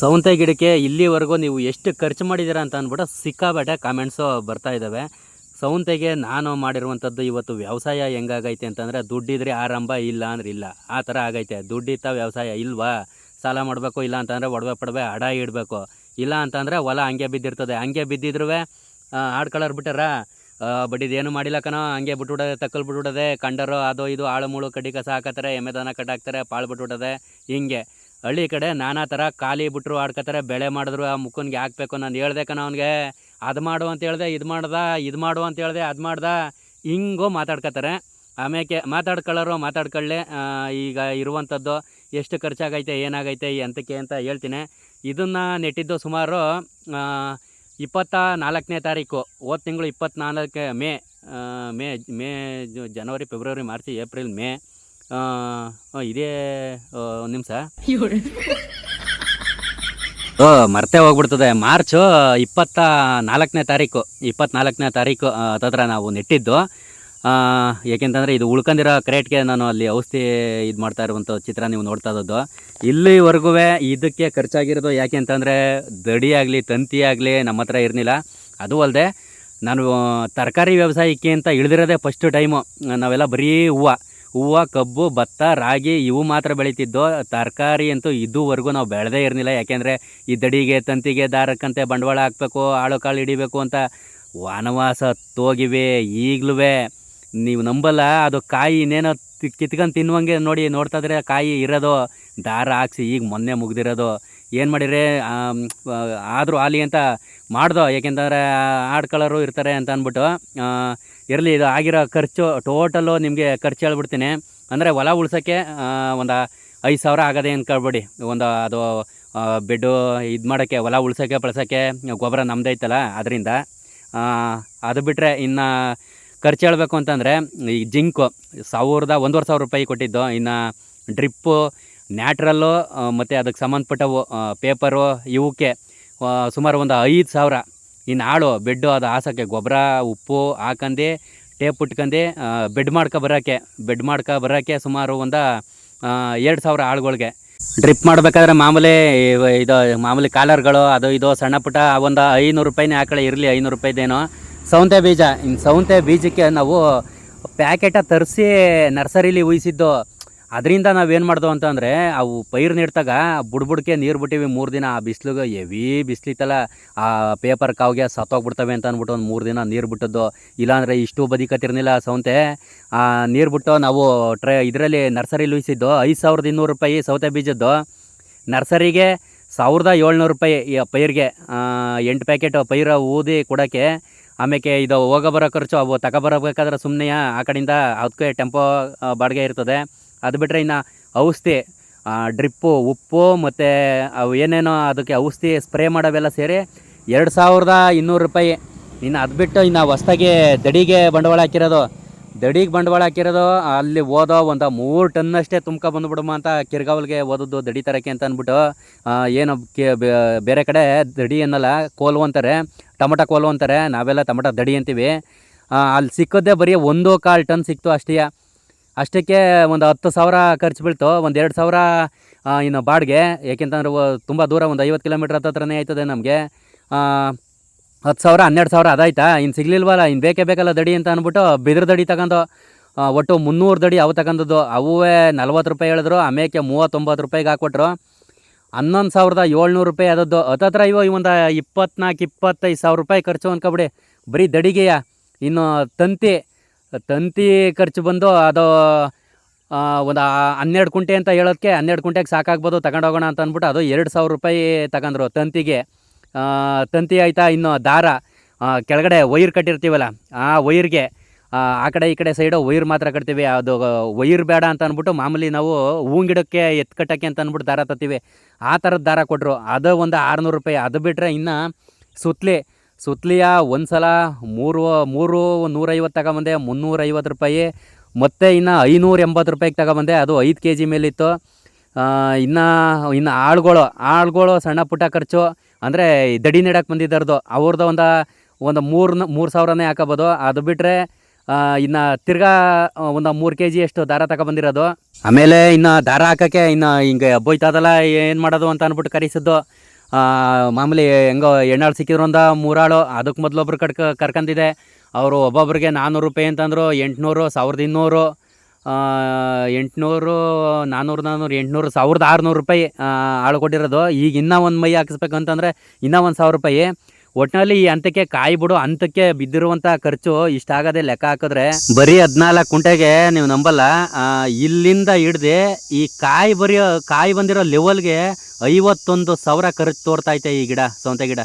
ಸೌಂತೆ ಗಿಡಕ್ಕೆ ಇಲ್ಲಿವರೆಗೂ ನೀವು ಎಷ್ಟು ಖರ್ಚು ಮಾಡಿದ್ದೀರಾ ಅಂತ ಅಂದ್ಬಿಟ್ಟು ಸಿಕ್ಕಾಬೇಟೆ ಕಾಮೆಂಟ್ಸು ಬರ್ತಾ ಇದ್ದಾವೆ. ಸೌಂತೆಗೆ ನಾನು ಮಾಡಿರುವಂಥದ್ದು ಇವತ್ತು ವ್ಯವಸಾಯ ಹೆಂಗಾಗೈತೆ ಅಂತಂದರೆ ದುಡ್ಡಿದ್ರೆ ಆರಂಭ ಇಲ್ಲ ಅಂದ್ರೆ ಇಲ್ಲ. ಆ ಥರ ಆಗೈತೆ. ದುಡ್ಡಿತ್ತ ವ್ಯವಸಾಯ ಇಲ್ವಾ? ಸಾಲ ಮಾಡಬೇಕು ಇಲ್ಲ ಅಂತಂದರೆ ಒಡವೆ ಪಡವೆ ಅಡ ಇಡಬೇಕು. ಇಲ್ಲ ಅಂತಂದರೆ ಹೊಲ ಹಂಗೆ ಬಿದ್ದಿರ್ತದೆ. ಹಂಗೆ ಬಿದ್ದಿದ್ರೂ ಹಾಡು ಬಿಟ್ಟಾರ? ಬಡ್ಡಿದೇನು ಮಾಡಿಲ್ಲ ಕಣೋ. ಹಂಗೆ ಬಿಟ್ಬಿಡೋದೆ ತಕ್ಕಲ್ ಬಿಟ್ಬಿಡೋದೆ ಕಂಡರು ಅದು ಇದು, ಆಳು ಮೂಳು ಕಡ್ಡಿ ಕಸ ಹಾಕತ್ತಾರೆ, ಎಮ್ಮೆ ದನ ಕಟ್ಟಾಕ್ತಾರೆ ಪಾಳು ಬಿಟ್ಬಿಡೋದೆ ಹಿಂಗೆ. ಹಳ್ಳಿ ಕಡೆ ನಾನಾ ಥರ ಖಾಲಿ ಬಿಟ್ಟರು ಆಡ್ಕೊತಾರೆ, ಬೆಳೆ ಮಾಡಿದ್ರು, ಆ ಮುಖನ್ಗೆ ಹಾಕ್ಬೇಕು ನಾನು ಹೇಳ್ದೆ ಅವ್ನಿಗೆ. ಅದು ಮಾಡು ಅಂತ ಹೇಳ್ದೆ, ಇದು ಮಾಡ್ದ, ಇದು ಮಾಡು ಅಂತ ಹೇಳ್ದೆ, ಅದು ಮಾಡ್ದ. ಹಿಂಗೋ ಮಾತಾಡ್ಕೊತಾರೆ. ಆಮೇಲೆ ಮಾತಾಡ್ಕೊಳ್ಳೋರು ಮಾತಾಡ್ಕೊಳ್ಳಿ ಈಗ ಇರುವಂಥದ್ದು ಎಷ್ಟು ಖರ್ಚಾಗೈತೆ, ಏನಾಗೈತೆ, ಎಂತಕ್ಕೆ ಅಂತ ಹೇಳ್ತೀನಿ. ಇದನ್ನು ನೆಟ್ಟಿದ್ದು ಸುಮಾರು ಇಪ್ಪತ್ತ ನಾಲ್ಕನೇ ತಾರೀಕು, ಹೋದ ತಿಂಗಳು ಇಪ್ಪತ್ತ್ನಾಲ್ಕು ಮೇ ಮೇ ಮೇ ಜನವರಿ, ಫೆಬ್ರವರಿ, ಮಾರ್ಚ್, ಏಪ್ರಿಲ್, ಮೇ. ಇದೇ ಒಂದು ನಿಮಿಷ. ಓ ಮರ್ತೆ ಹೋಗ್ಬಿಡ್ತದೆ. ಮಾರ್ಚ್ ಇಪ್ಪತ್ತ ನಾಲ್ಕನೇ ತಾರೀಕು. ಇಪ್ಪತ್ನಾಲ್ಕನೇ ತಾರೀಕು ಹತ್ತತ್ರ ನಾವು ನೆಟ್ಟಿದ್ದು. ಏಕೆಂತಂದರೆ ಇದು ಉಳ್ಕೊಂಡಿರೋ ಕ್ರೇಟ್ಗೆ ನಾನು ಅಲ್ಲಿ ಔಷಧಿ ಇದು ಮಾಡ್ತಾ ಇರುವಂಥ ಚಿತ್ರ ನೀವು ನೋಡ್ತಾ ಇದ್ದದ್ದು. ಇಲ್ಲಿವರೆಗೂ ಇದಕ್ಕೆ ಖರ್ಚಾಗಿರೋದು ಯಾಕೆ ಅಂತಂದರೆ ದಡಿ ಆಗಲಿ ತಂತಿ ಆಗಲಿ ನಮ್ಮ ಹತ್ರ ಇರಲಿಲ್ಲ ಅದು ಅಲ್ಲದೆ ನಾನು ತರಕಾರಿ ವ್ಯವಸಾಯಕ್ಕೆ ಅಂತ ಇಳಿದಿರೋದೇ ಫಸ್ಟ್ ಟೈಮು ನಾವೆಲ್ಲ ಬರೀ ಹೂವು. ಹೂವು, ಕಬ್ಬು, ಭತ್ತ, ರಾಗಿ ಇವು ಮಾತ್ರ ಬೆಳೀತಿದ್ದೋ, ತರಕಾರಿ ಅಂತೂ ಇದುವರೆಗೂ ನಾವು ಬೆಳೆದೇ ಇರಲಿಲ್ಲ ಯಾಕೆಂದರೆ ಈ ದಡಿಗೆ, ತಂತಿಗೆ, ದಾರಕ್ಕಂತೆ ಬಂಡವಾಳ ಹಾಕಬೇಕು, ಆಳು ಕಾಳು ಹಿಡಿಬೇಕು ಅಂತ ವನವಾಸ ತೋಗಿವೆ ಈಗಲೂ ನೀವು ನಂಬಲ್ಲ, ಅದು ಕಾಯಿ ಇನ್ನೇನೋ ಕಿತ್ಕೊಂಡು ತಿನ್ನುವಂಗೆ ನೋಡಿ ನೋಡ್ತಾ ಇದ್ರೆ ಕಾಯಿ ಇರೋದು, ದಾರ ಹಾಕ್ಸಿ ಈಗ ಮೊನ್ನೆ ಮುಗ್ದಿರೋದು. ಏನು ಮಾಡಿರಿ? ಆದರೂ ಆಲಿ ಅಂತ ಮಾಡ್ದೋ, ಯಾಕೆಂತಂದರೆ ಆಡ್ಕೊಳ್ಳೋರು ಇರ್ತಾರೆ ಅಂತ ಅಂದ್ಬಿಟ್ಟು ಇರಲಿ ಇದು ಆಗಿರೋ ಖರ್ಚು ಟೋಟಲು ನಿಮಗೆ ಖರ್ಚು ಹೇಳ್ಬಿಡ್ತೀನಿ. ಅಂದರೆ ಹೊಲ ಉಳ್ಸೋಕ್ಕೆ ಒಂದು ಐದು ಸಾವಿರ ಆಗದೆ ಅಂದ್ಕೊಳ್ಬೇಡಿ ಒಂದು ಅದು ಬೆಡ್ಡು ಇದು ಮಾಡೋಕ್ಕೆ, ಹೊಲ ಉಳ್ಸೋಕ್ಕೆ ಬಳಸೋಕ್ಕೆ ಗೊಬ್ಬರ ನಮ್ಮದೈತಲ್ಲ ಅದರಿಂದ. ಅದು ಬಿಟ್ಟರೆ ಇನ್ನು ಖರ್ಚು ಹೇಳಬೇಕು ಅಂತಂದರೆ, ಈ ಜಿಂಕು ಸಾವಿರದ ಒಂದೂವರೆ ಸಾವಿರ ರೂಪಾಯಿ ಕೊಟ್ಟಿದ್ದು. ಇನ್ನು ಡ್ರಿಪ್ಪು ನ್ಯಾಟ್ರಲ್ಲು ಮತ್ತು ಅದಕ್ಕೆ ಸಂಬಂಧಪಟ್ಟವು ಪೇಪರು, ಇವಕ್ಕೆ ಸುಮಾರು ಒಂದು ಐದು ಸಾವಿರ. ಇನ್ನು ಆಳು ಬೆಡ್ಡು ಅದು ಹಾಸೋಕ್ಕೆ, ಗೊಬ್ಬರ, ಉಪ್ಪು ಹಾಕಂದು, ಟೇಪ್ ಉಟ್ಕಂಡು ಬೆಡ್ ಮಾಡ್ಕೊ ಬರೋಕ್ಕೆ ಬೆಡ್ ಮಾಡ್ಕೊ ಬರೋಕ್ಕೆ ಸುಮಾರು ಒಂದು ಎರಡು ಸಾವಿರ ಆಳುಗಳಿಗೆ ಡ್ರಿಪ್ ಮಾಡಬೇಕಾದ್ರೆ ಮಾಮೂಲಿ ಇದು ಮಾಮೂಲಿ ಕಾಲರ್ಗಳು, ಅದು ಇದು ಸಣ್ಣ ಪುಟ್ಟ ಒಂದು ಐನೂರು ರೂಪಾಯಿನೇ ಹಾಕೊಳ್ಳಿ ಇರಲಿ, ಐನೂರು ರೂಪಾಯಿದೇನೋ. ಸೌಂತೆ ಬೀಜ. ಇನ್ನು ಸೌಂತೆ ಬೀಜಕ್ಕೆ ನಾವು ಪ್ಯಾಕೆಟ ತರಿಸಿ ನರ್ಸರಿಲಿ ಉಯಿಸಿದ್ದು, ಅದರಿಂದ ನಾವೇನು ಮಾಡ್ದೋ ಅಂತಂದರೆ, ಅವು ಪೈರು ನೀಡ್ತಾಗ ಬುಡ್ಬುಡ್ಕೆ ನೀರು ಬಿಟ್ಟಿವಿ ಮೂರು ದಿನ. ಆ ಬಿಸಿಲಿಗೆ ಎವಿ ಬಿಸಿಲಿತ್ತಲ್ಲ. ಆ ಪೇಪರ್ ಕಾವ್ಗೆ ಸತ್ತೋಗ್ಬಿಡ್ತವೆ ಅಂತ ಅಂದ್ಬಿಟ್ಟು ಒಂದು ಮೂರು ದಿನ ನೀರು ಬಿಟ್ಟದ್ದು. ಇಲ್ಲಾಂದರೆ ಇಷ್ಟು ಬದಿಕತ್ತಿರ್ನಿಲ್ಲ ಸೌಂತೆ. ನೀರು ಬಿಟ್ಟು ನಾವು ಟ್ರೈ, ಇದರಲ್ಲಿ ನರ್ಸರಿಲಿ ಉಯಿಸಿದ್ದು ಐದು ಸಾವಿರದ ಇನ್ನೂರು ರೂಪಾಯಿ ಸೌತೆ ಬೀಜದ್ದು. ನರ್ಸರಿಗೆ ಸಾವಿರದ ಏಳ್ನೂರು ರೂಪಾಯಿ ಪೈರ್ಗೆ ಎಂಟು ಪ್ಯಾಕೆಟ್ ಪೈರ ಊದಿ ಕೊಡೋಕ್ಕೆ ಆಮೇಲೆ ಇದು ಹೋಗೋ ಬರೋ ಖರ್ಚು, ಅವು ತಗೊಬರಬೇಕಾದ್ರೆ ಸುಮ್ಮನೆ ಆ ಕಡೆಯಿಂದ ಅದಕ್ಕೆ ಟೆಂಪೋ ಬಾಡಿಗೆ ಇರ್ತದೆ. ಅದು ಬಿಟ್ಟರೆ ಇನ್ನು ಔಷಧಿ ಡ್ರಿಪ್ಪು ಉಪ್ಪು ಮತ್ತು ಅವು ಏನೇನೋ ಅದಕ್ಕೆ ಔಷಧಿ ಸ್ಪ್ರೇ ಮಾಡೋವೆಲ್ಲ ಸೇರಿ ಎರಡು ಸಾವಿರದ ಇನ್ನೂರು ರೂಪಾಯಿ. ಇನ್ನು ಅದು ಬಿಟ್ಟು ಇನ್ನು ಹೊಸ್ದಾಗಿ ದಡಿಗೆ ಬಂಡವಾಳ ಹಾಕಿರೋದು. ದಡಿಗೆ ಬಂಡವಾಳ ಹಾಕಿರೋದು, ಅಲ್ಲಿ ಓದೋ ಒಂದು ಮೂರು ಟನ್ನಷ್ಟೇ ತುಂಬ್ಕೊ ಬಂದ್ಬಿಡಮ್ಮ ಅಂತ ಕಿರ್ಗಾವಲ್ಗೆ ಓದೋದು ದಡಿ ತರಕ್ಕೆ ಅಂತ ಅಂದ್ಬಿಟ್ಟು ಏನು ಬೇರೆ ಕಡೆ ದಡಿ ಅನ್ನಲ್ಲ ಕೋಲು ಅಂತಾರೆ. ಟೊಮಟ ಕೋಲು ಅಂತಾರೆ, ನಾವೆಲ್ಲ ಟಮಟ ದಡಿ ಅಂತೀವಿ. ಅಲ್ಲಿ ಸಿಕ್ಕೋದೇ ಬರೀ ಒಂದು ಕಾಲು ಟನ್ ಸಿಕ್ತು ಅಷ್ಟೇ. ಅಷ್ಟಕ್ಕೆ ಒಂದು ಹತ್ತು ಸಾವಿರ ಖರ್ಚು ಬೀಳ್ತು. ಒಂದು ಎರಡು ಸಾವಿರ ಇನ್ನು ಬಾಡಿಗೆ. ಏಕೆಂತಂದ್ರೆ ತುಂಬ ದೂರ ಒಂದು ಐವತ್ತು ಕಿಲೋಮೀಟ್ರ್ ಹತ್ತತ್ರನೇ ಆಯ್ತದೆ ನಮಗೆ. ಹತ್ತು ಸಾವಿರ, ಹನ್ನೆರಡು ಸಾವಿರ ಅದಾಯ್ತಾ? ಇನ್ನು ಸಿಗ್ಲಿಲ್ವಲ್ಲ? ಇನ್ನು ಬೇಕೇ ಬೇಕಲ್ಲ ದಡಿ ಅಂತ ಅಂದ್ಬಿಟ್ಟು ಬಿದಿರು ದಡಿ ತಗೊಂಡು ಒಟ್ಟು ಮುನ್ನೂರು ದಡಿ ಅವು ತಗೊಂಡದ್ದು. ಅವೇ ನಲ್ವತ್ತು ರೂಪಾಯಿ ಹೇಳಿದ್ರು ಆಮೇಲೆ ಮೂವತ್ತೊಂಬತ್ತು ರೂಪಾಯಿಗೆ ಹಾಕ್ಕೊಟ್ರು. ಹನ್ನೊಂದು ಸಾವಿರದ ಏಳ್ನೂರು ರೂಪಾಯಿ ಅದದ್ದು ಹತ್ತತ್ರ ಇವ ಒಂದು ಇಪ್ಪತ್ನಾಲ್ಕು ಇಪ್ಪತ್ತೈದು ಸಾವಿರ ರೂಪಾಯಿ ಖರ್ಚು ಅನ್ಕೊಬಿಡಿ. ಬರೀ ದಡಿಗೆಯ, ಇನ್ನು ತಂತಿ ತಂತಿ ಖರ್ಚು ಬಂದು ಅದು ಒಂದು ಹನ್ನೆರಡು ಕುಂಟೆ ಅಂತ ಹೇಳೋದಕ್ಕೆ ಹನ್ನೆರಡು ಕುಂಟೆಗೆ ಸಾಕಾಗ್ಬೋದು ತಗೊಂಡೋಗೋಣ ಅಂತ ಅಂದ್ಬಿಟ್ಟು ಅದು ಎರಡು ಸಾವಿರ ರೂಪಾಯಿ ತಗೊಂಡ್ರು ತಂತಿಗೆ. ತಂತಿ ಆಯಿತಾ ಇನ್ನು ದಾರ. ಕೆಳಗಡೆ ವೈರ್ ಕಟ್ಟಿರ್ತೀವಲ್ಲ, ಆ ವೈರ್ಗೆ ಆ ಕಡೆ ಈ ಕಡೆ ಸೈಡು ವೈರ್ ಮಾತ್ರ ಕಟ್ತೀವಿ. ಅದು ವೈರ್ ಬೇಡ ಅಂತ ಅಂದ್ಬಿಟ್ಟು ಮಾಮೂಲಿ ನಾವು ಹೂವಿನ ಗಿಡಕ್ಕೆ ಎತ್ತು ಕಟ್ಟಕ್ಕೆ ಅಂತ ಅಂದ್ಬಿಟ್ಟು ದಾರ ತತ್ತೀವಿ. ಆ ಥರದ ದಾರ ಕೊಟ್ಟರು ಅದು ಒಂದು ಆರುನೂರು ರೂಪಾಯಿ. ಅದು ಬಿಟ್ಟರೆ ಇನ್ನು ಸುತ್ತಲಿ ಸುತ್ತಲಿಯ ಒಂದು ಸಲ ಮೂರು ಮೂರು ನೂರೈವತ್ತು ತಗೊಂಬಂದೆ, ಮುನ್ನೂರೈವತ್ತು ರೂಪಾಯಿ. ಮತ್ತು ಇನ್ನು ಐನೂರ ಎಂಬತ್ತು ರೂಪಾಯಿಗೆ ತಗೊಂಬಂದೆ. ಅದು ಐದು ಕೆ ಜಿ ಮೇಲಿತ್ತು ಇನ್ನು ಇನ್ನು ಆಳುಗಳು ಆಳುಗಳು ಸಣ್ಣ ಪುಟ್ಟ ಖರ್ಚು. ಅಂದರೆ ದಡಿ ನೆಡಕ್ಕೆ ಬಂದಿದ್ದಾರದು. ಅವ್ರದ್ದು ಒಂದು ಒಂದು ಮೂರು ಮೂರು ಸಾವಿರನೇ ಹಾಕೋಬೋದು. ಅದು ಬಿಟ್ಟರೆ ಇನ್ನು ತಿರ್ಗಾ ಒಂದು ಮೂರು ಕೆ ಜಿ ಅಷ್ಟು ದಾರ ತಗೊಬಂದಿರೋದು ಆಮೇಲೆ ಇನ್ನು ದಾರ ಹಾಕೋಕ್ಕೆ ಇನ್ನು ಹಿಂಗೆ ಬೋಯ್ತದಲ್ಲ ಏನು ಮಾಡೋದು ಅಂತ ಅಂದ್ಬಿಟ್ಟು ಕರೆಸಿದ್ದು. ಮಾಮೂಲಿ ಹೆಂಗೋ ಎಣ್ಣಾಳು ಸಿಕ್ಕಿದ್ರು ಒಂದ ಮೂರಾಳು ಅದಕ್ಕೆ ಮೊದಲೊಬ್ರು ಕಡ್ಕ ಕರ್ಕಂದಿದೆ. ಅವರು ಒಬ್ಬೊಬ್ರಿಗೆ ನಾನ್ನೂರು ರೂಪಾಯಿ ಅಂತಂದರು, ಎಂಟುನೂರು, ಸಾವಿರದ ಇನ್ನೂರು ಎಂಟುನೂರು ನಾನ್ನೂರು ನಾನ್ನೂರು ಎಂಟುನೂರು, ಸಾವಿರದ ಆರುನೂರು ರೂಪಾಯಿ ಆಳು ಕೊಟ್ಟಿರೋದು. ಈಗ ಇನ್ನೂ ಒಂದು ಮೈ ಹಾಕಿಸ್ಬೇಕು ಅಂತಂದರೆ ಇನ್ನೂ ಒಂದು ಸಾವಿರ ರೂಪಾಯಿ. ಒಟ್ಟಿನಲ್ಲಿ ಈ ಹಂತಕ್ಕೆ ಕಾಯಿ ಬಿಡು ಹಂತಕ್ಕೆ ಬಿದ್ದಿರುವಂತ ಖರ್ಚು ಇಷ್ಟಾಗದೆ ಲೆಕ್ಕ ಹಾಕಿದ್ರೆ. ಬರೀ ಹದಿನಾಲ್ಕು ಕುಂಟೆಗೆ ನೀವು ನಂಬಲ್ಲ ಇಲ್ಲಿಂದ ಹಿಡ್ದು ಈ ಕಾಯಿ ಬರೆಯೋ, ಕಾಯಿ ಬಂದಿರೋ ಲೆವೆಲ್ಗೆ ಐವತ್ತೊಂದು ಸಾವಿರ ಖರ್ಚು ತೋರ್ತಾ ಐತೆ ಈ ಗಿಡ, ಸೌಂತೆ ಗಿಡ.